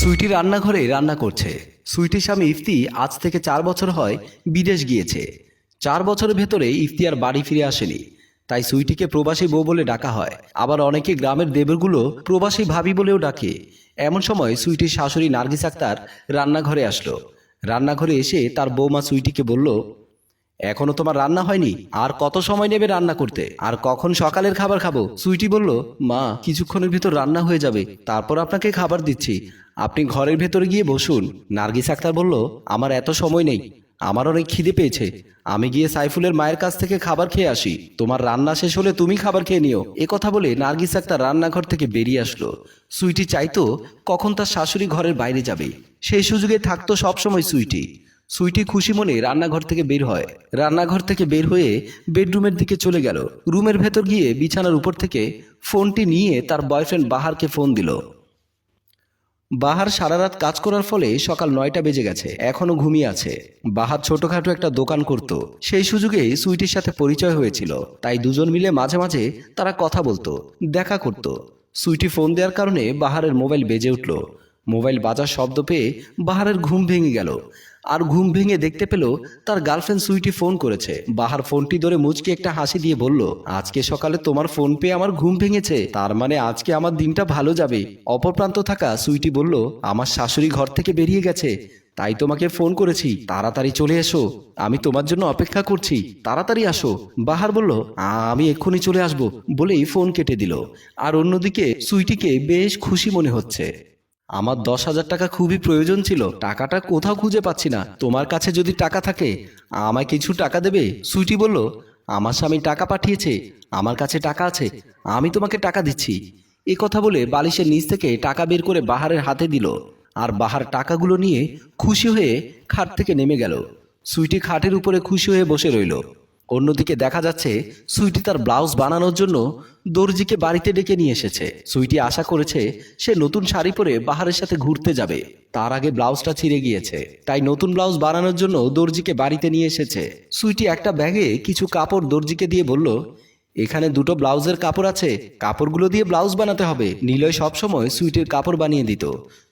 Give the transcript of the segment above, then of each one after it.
সুইটি রান্নাঘরে রান্না করছে। সুইটির স্বামী ইফতি আজ থেকে চার বছর হয় বিদেশ গিয়েছে। চার বছরের ভেতরে ইফতি আর বাড়ি ফিরে আসেনি। তাই সুইটিকে প্রবাসী বউ বলে ডাকা হয়। আবার অনেকে গ্রামের দেবরগুলো প্রবাসী ভাবি বলেও ডাকে। এমন সময় সুইটির শাশুড়ি নার্গিস আক্তার রান্নাঘরে আসলো। রান্নাঘরে এসে তার বৌমা সুইটিকে বলল এখনও তোমার রান্না হয়নি? আর কত সময় নেবে রান্না করতে? আর কখন সকালের খাবার খাব? সুইটি বলল, মা, কিছুক্ষণের ভিতর রান্না হয়ে যাবে। তারপর আপনাকে খাবার দিচ্ছি। আপনি ঘরের ভেতরে গিয়ে বসুন। নার্গিস আক্তার বলল, আমার এত সময় নেই। আমার অনেক খিদে পেয়েছে। আমি গিয়ে সাইফুলের মায়ের কাছ থেকে খাবার খেয়ে আসি। তোমার রান্না শেষ হলে তুমি খাবার খেয়ে নিও। এ কথা বলে নার্গিস আক্তার রান্নাঘর থেকে বেরিয়ে আসলো। সুইটি চাইতো কখন তার শাশুড়ি ঘরের বাইরে যাবে। সেই সুযোগে থাকতো সবসময় সুইটি। সুইটি খুশি মনে রান্নাঘর থেকে বের হয়। রান্নাঘর থেকে বের হয়ে বেডরুমের দিকে চলে গেল। রুমের ভেতর গিয়ে বিছানার উপর থেকে ফোনটি নিয়ে তার বয়ফ্রেন্ড বাহারকে ফোন দিল। বাহার সারা রাত কাজ করার ফলে সকাল নয়টা বেজে গেছে, এখনও ঘুমিয়ে আছে। বাহার ছোটখাটো একটা দোকান করত। সেই সুযোগে সুইটির সাথে পরিচয় হয়েছিল। তাই দুজন মিলে মাঝে মাঝে তারা কথা বলতো, দেখা করত। সুইটি ফোন দেওয়ার কারণে বাহারের মোবাইল বেজে উঠল। মোবাইল বাজার শব্দ পেয়ে বাহারের ঘুম ভেঙে গেল। আর ঘুম ভেঙে দেখতে পেল তার গার্লফ্রেন্ড সুইটি ফোন করেছে। বাহার ফোনটি ধরে মুচকে একটা হাসি দিয়ে বলল, আজকে সকালে তোমার ফোন পেয়ে আমার ঘুম ভেঙেছে। তার মানে আজকে আমার দিনটা ভালো যাবে। অপর প্রান্ত থাকা সুইটি বলল, আমার শাশুড়ি ঘর থেকে বেরিয়ে গেছে। তাই তোমাকে ফোন করেছি। তাড়াতাড়ি চলে এসো। আমি তোমার জন্য অপেক্ষা করছি। তাড়াতাড়ি আসো। বাহার বলল, আমি এক্ষুনি চলে আসব। বলেই ফোন কেটে দিল। আর অন্যদিকে সুইটিকে বেশ খুশি মনে হচ্ছে। আমার দশ হাজার টাকা খুবই প্রয়োজন ছিল, টাকাটা কোথাও খুঁজে পাচ্ছি না। তোমার কাছে যদি টাকা থাকে, আমায় কিছু টাকা দেবে? সুইটি বলল, আমার স্বামী টাকা পাঠিয়েছে, আমার কাছে টাকা আছে, আমি তোমাকে টাকা দিচ্ছি। এ কথা বলে বালিশের নিচ থেকে টাকা বের করে বাহারের হাতে দিল, আর বাহার টাকাগুলো নিয়ে খুশি হয়ে খাট থেকে নেমে গেল। সুইটি খাটের উপরে খুশি হয়ে বসে রইল। অন্যদিকে দেখা যাচ্ছে সুইটি তার ব্লাউজ বানানোর জন্য দর্জিকে বাড়িতে ডেকে নিয়ে এসেছে। সুইটি আশা করেছে সে নতুন শাড়ি পরে বাহারের সাথে ঘুরতে যাবে। তার আগে ব্লাউজটা ছিঁড়ে গিয়েছে। তাই নতুন ব্লাউজ বানানোর জন্য দর্জিকে বাড়িতে নিয়ে এসেছে। সুইটি একটা ব্যাগে কিছু কাপড় দর্জিকে দিয়ে বলল এখানে দুটো ব্লাউজের কাপড় আছে। কাপড়গুলো দিয়ে ব্লাউজ বানাতে হবে। নিলয় সবসময় সুইটের কাপড় বানিয়ে দিত।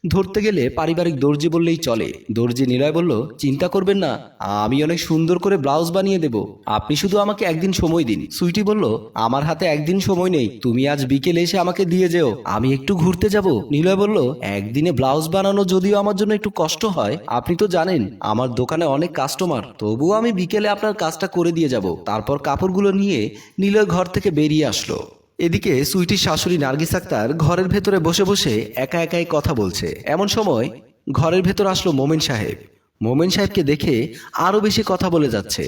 ধরতে গেলে পারিবারিক দর্জি বললেই চলে। দর্জি নিলয় বলল, চিন্তা করবেন না, আমি অনেক সুন্দর করে ব্লাউজ বানিয়ে দেব। আপনি শুধু আমাকে একদিন সময় দিন। সুইটি বলল, আমার হাতে একদিন সময় নেই। তুমি আজ বিকেলে এসে আমাকে দিয়ে যেও। আমি একটু ঘুরতে যাব। নিলয় বলল, একদিনে ব্লাউজ বানানো যদিও আমার জন্য একটু কষ্ট হয়, আপনি তো জানেন, আমার দোকানে অনেক কাস্টমার। তবুও আমি বিকেলে আপনার কাজটা করে দিয়ে যাব। তারপর কাপড়গুলো নিয়ে নিলয় ঘর থেকে বেরিয়ে আসলো। এদিকে সুইটির শাশুড়ি নার্গিস আক্তার ঘরের ভেতরে বসে বসে একা একাই কথা বলছে। এমন সময় ঘরের ভেতর আসলো মোমেন সাহেব। মোমেন সাহেবকে দেখে আরও বেশি কথা বলে যাচ্ছে।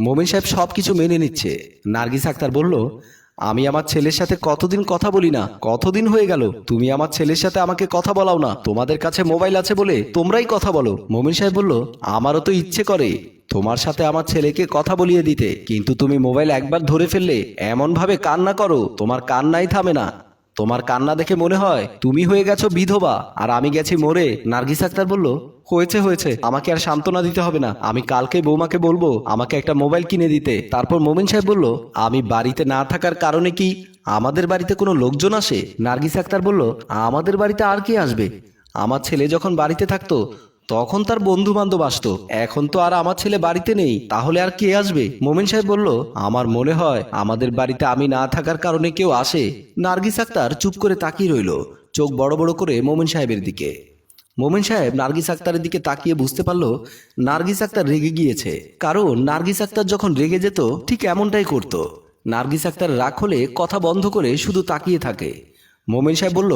মোমেন সাহেব সব কিছু মেনে নিচ্ছে। নার্গিস আক্তার বলল, আমি আমার ছেলের সাথে কতদিন কথা বলি না? কতদিন হয়ে গেল? তুমি আমার ছেলের সাথে আমাকে কথা বলাও না। তোমাদের কাছে মোবাইল আছে বলে তোমরাই কথা বলো। মোমিন সাহেব বলল, আমারও তো ইচ্ছে করে। তোমার সাথে আমার ছেলেকে কথা বলিয়ে দিতে, কিন্তু তুমি মোবাইল একবার ধরে ফেললে এমন ভাবে কান্না করো, তোমার কান্নাই থামে না। তোমার কান্না দেখে মনে হয় তুমি হয়ে গেছো বিধবা, আর আমি গেছি মরে। নার্গিস আক্তার বলল, হয়েছে হয়েছে, আমাকে আর সান্ত্বনা দিতে হবে না। আমি কালকে বৌমাকে বলব, আমাকে একটা মোবাইল কিনে দিতে। তারপর মোমিন সাহেব বলল, আমি বাড়িতে না থাকার কারণে কি আমাদের বাড়িতে কোনো লোকজন আসে? নার্গিস আক্তার বলল, আমাদের বাড়িতে আর কে আসবে? আমার ছেলে যখন বাড়িতে থাকতো তখন তার বন্ধু বান্ধব আসতো। এখন তো আর আমার ছেলে বাড়িতে নেই, তাহলে আর কে আসবে? মোমেন সাহেব বলল, আমার মনে হয় আমাদের বাড়িতে আমি না থাকার কারণে কেউ আসে। নার্গিস আক্তার চুপ করে তাকিয়ে রইল, চোখ বড় বড় করে মোমেন সাহেবের দিকে। মোমেন সাহেব নার্গিস আক্তারের দিকে তাকিয়ে বুঝতে পারল, নার্গিস আক্তার রেগে গিয়েছে। কারণ নার্গিস আক্তার যখন রেগে যেত, ঠিক এমনটাই করত। নার্গিস আক্তার রাগ হলে কথা বন্ধ করে শুধু তাকিয়ে থাকে। মোমিন সাহেব বলল,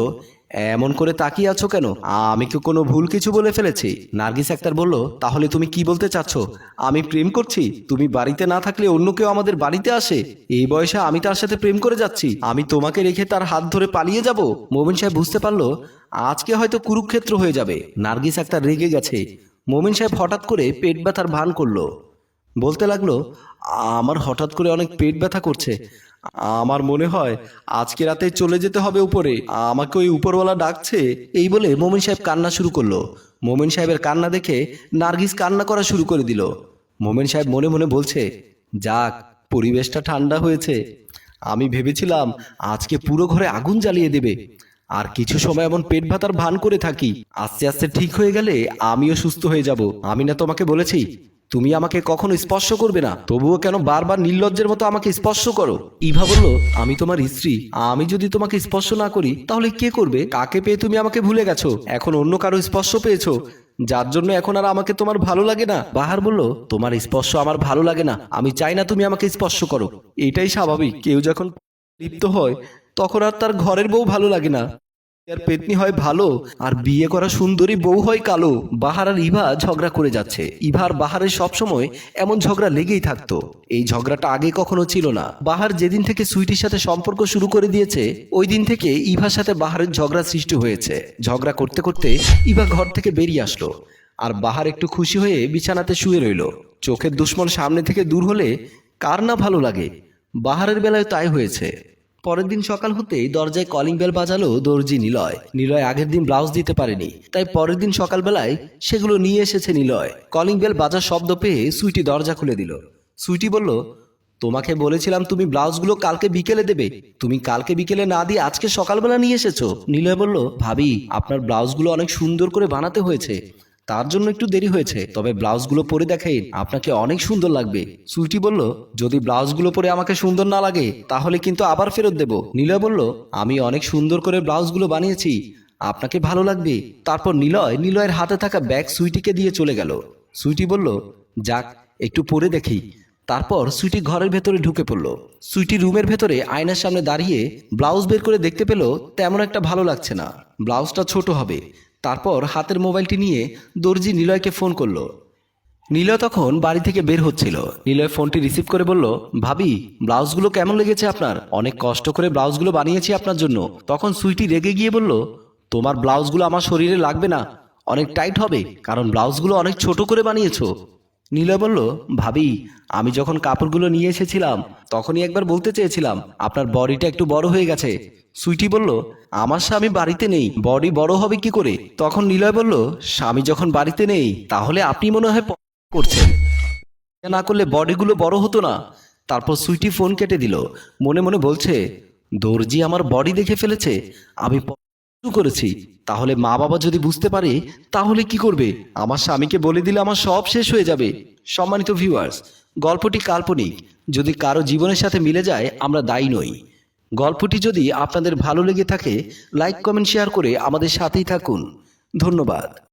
এমন করে তাকিয়ে আছো কেন? আমি কি কোনো ভুল কিছু বলে ফেলেছি? নার্গিস আক্তার বলল, তাহলে তুমি কি বলতে চাচ্ছ? আমি প্রেম করছি। তুমি বাড়িতে না থাকলে অন্য কেউ আমাদের বাড়িতে আসে। এই বয়সে আমি তার সাথে প্রেম করে যাচ্ছি। আমি তোমাকে রেখে তার হাত ধরে পালিয়ে যাব মোমিন সাহেব বুঝতে পারল, আজকে হয়তো কুরুক্ষেত্র হয়ে যাবে। নার্গিস আক্তার রেগে গেছে। মোমিন সাহেব হঠাৎ করে পেট ব্যথার ভান করল। বলতে লাগল, আমার হঠাৎ করে অনেক পেট ব্যথা করছে। আমার মনে হয় আজকে রাতে চলে যেতে হবে উপরে। আমাকে ওই উপরওয়ালা ডাকছে, এই বলে মোমিন সাহেব কান্না শুরু করল। মোমিন সাহেবের কান্না দেখে নার্গিস কান্না করা শুরু করে দিল। মোমিন সাহেব মনে মনে বলছে, যাক, পরিবেশটা ঠান্ডা হয়েছে। আমি ভেবেছিলাম আজকে পুরো ঘরে আগুন জ্বালিয়ে দেবে। আর কিছু সময় এমন পেট ভাতার ভান করে থাকি। আস্তে আস্তে ঠিক হয়ে গেলে আমিও সুস্থ হয়ে যাব। আমি না তোমাকে বলেছি তুমি আমাকে কখনো স্পর্শ করবে না। তবুও কেন বারবার নির্লজ্জের মতো আমাকে স্পর্শ করো? ইভা বলল, আমি তোমার স্ত্রী। আমি যদি তোমাকে স্পর্শ না করি, তাহলে কে করবে? কাকে পেয়ে তুমি আমাকে ভুলে গেছো? এখন অন্য কারও স্পর্শ পেয়েছ? যার জন্য এখন আর আমাকে তোমার ভালো লাগে না? বাহার বলল, তোমার স্পর্শ আমার ভালো লাগে না। আমি চাই না তুমি আমাকে স্পর্শ করো। এটাই স্বাভাবিক। কেউ যখন লিপ্ত হয়, তখন আর তার ঘরের বউ ভালো লাগে না। পেতনি হয় ভালো, আর বিয়ে করা সুন্দরী বউ হয় কালো। বাহার আর ইভা ঝগড়া করে যাচ্ছে। ইভার বাহারের সবসময় এমন ঝগড়া লেগেই থাকতো। এই ঝগড়াটা আগে কখনো ছিল না। বাহার যেদিন থেকে সুইটির সাথে সম্পর্ক শুরু করে দিয়েছে, ওই দিন থেকে ইভার সাথে বাহারের ঝগড়া সৃষ্টি হয়েছে। ঝগড়া করতে করতে ইভা ঘর থেকে বেরিয়ে আসলো, আর বাহার একটু খুশি হয়ে বিছানাতে শুয়ে রইল। চোখের দুশ্মন সামনে থেকে দূর হলে কার না ভালো লাগে? বাহারের বেলায় তাই হয়েছে। পরের দিন সকাল হতেই দরজায় কলিং বেল বাজালো দর্জি নিলয়। নিলয় আগের দিন ব্লাউজ দিতে পারেনি, তাই পরের দিন সকালবেলায় সেগুলো নিয়ে এসেছে নিলয়। কলিং বেল বাজার শব্দ পেয়ে সুইটি দরজা খুলে দিল। সুইটি বলল, তোমাকে বলেছিলাম তুমি ব্লাউজগুলো কালকে বিকেলে দেবে। তুমি কালকে বিকেলে না দিয়ে আজকে সকালবেলা নিয়ে এসেছ। নিলয় বলল, ভাবি, আপনার ব্লাউজগুলো অনেক সুন্দর করে বানাতে হয়েছে। তার জন্য একটু দেরি হয়েছে, তবে ব্লাউজগুলো পরে দেখেন, আপনাকে অনেক সুন্দর লাগবে। সুইটি বলল, যদি ব্লাউজগুলো পরে আমাকে সুন্দর না লাগে, তাহলে কিন্তু আবার ফেরত দেব। নিলয় বলল, আমি অনেক সুন্দর করে ব্লাউজগুলো বানিয়েছি, আপনাকে ভালো লাগবে। তারপর নিলয়, নিলয়ের হাতে থাকা ব্যাগ সুইটিকে দিয়ে চলে গেল। সুইটি বলল, যাক, একটু পরে দেখি। তারপর সুইটি ঘরের ভেতরে ঢুকে পড়ল। সুইটি রুমের ভেতরে আয়নার সামনে দাঁড়িয়ে ব্লাউজ বের করে দেখতে পেল, তেমন একটা ভালো লাগছে না। ব্লাউজটা ছোট হবে। তারপর হাতের মোবাইলটি নিয়ে দর্জি নিলয়কে ফোন করল। নিলয় তখন বাড়ি থেকে বের হচ্ছিল। নিলয় ফোনটি রিসিভ করে বলল, ভাবি, ব্লাউজগুলো কেমন লেগেছে আপনার? অনেক কষ্ট করে ব্লাউজগুলো বানিয়েছি আপনার জন্য। তখন সুইটি রেগে গিয়ে বলল, তোমার ব্লাউজগুলো আমার শরীরে লাগবে না। অনেক টাইট হবে, কারণ ব্লাউজগুলো অনেক ছোট করে বানিয়েছো। নিলয় বলল, ভাবি, আমি যখন কাপড়গুলো নিয়ে এসেছিলাম, তখনই একবার বলতে চেয়েছিলাম, আপনার বডিটা একটু বড় হয়ে গেছে। সুইটি বলল, আমার স্বামী বাড়িতে নেই, বডি বড় হবে কি করে? তখন নিলয় বলল, স্বামী যখন বাড়িতে নেই, তাহলে আপনি মনে হয় করছেন। না করলে বডিগুলো বড় হতো না। তারপর সুইটি ফোন কেটে দিল, মনে মনে বলছে, দর্জি আমার বডি দেখে ফেলেছে, আমি করেছি। তাহলে মা বাবা যদি বুঝতে পারে, তাহলে কি করবে? আমার স্বামীকে বলে দিলে আমার সব শেষ হয়ে যাবে। সম্মানিত ভিউয়ার্স গল্পটি কাল্পনিক। যদি কারও জীবনের সাথে মিলে যায়, আমরা দায়ী নই। গল্পটি যদি আপনাদের ভালো লেগে থাকে লাইক কমেন্ট শেয়ার করে আমাদের সাথেই থাকুন। ধন্যবাদ।